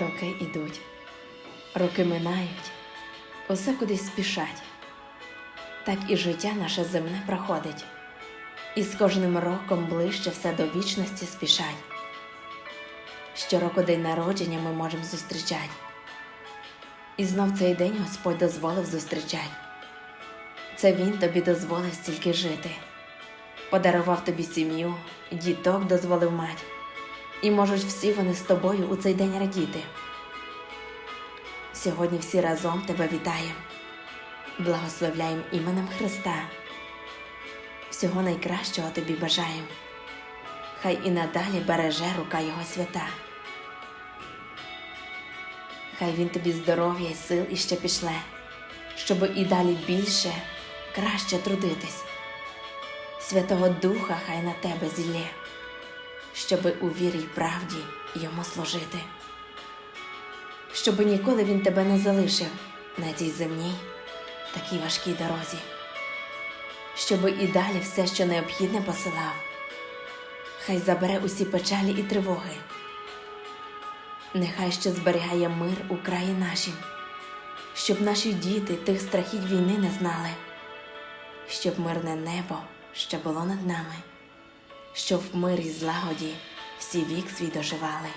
Роки ідуть, роки минають, усе кудись спішать. Так і життя наше земне проходить, і з кожним роком ближче все до вічності спішать. Щороку день народження ми можемо зустрічати. І знов цей день Господь дозволив зустрічать. Це Він тобі дозволив стільки жити, подарував тобі сім'ю, діток дозволив мать, і можуть всі вони з тобою у цей день радіти. Сьогодні всі разом тебе вітаємо, благословляємо іменем Христа. Всього найкращого тобі бажаємо. Хай і надалі береже рука Його свята. Хай він тобі здоров'я й сил іще пішле, щоб і далі більше, краще трудитись. Святого Духа хай на тебе зілє, щоби у вірі й правді йому служити. Щоби ніколи він тебе не залишив на цій земній, такій важкій дорозі, щоби і далі все, що необхідне, посилав. Хай забере усі печалі і тривоги. Нехай ще зберігає мир у краї нашім, щоб наші діти тих страхів війни не знали, щоб мирне небо ще було над нами, щоб в мирі злагоді всі вік свій доживали.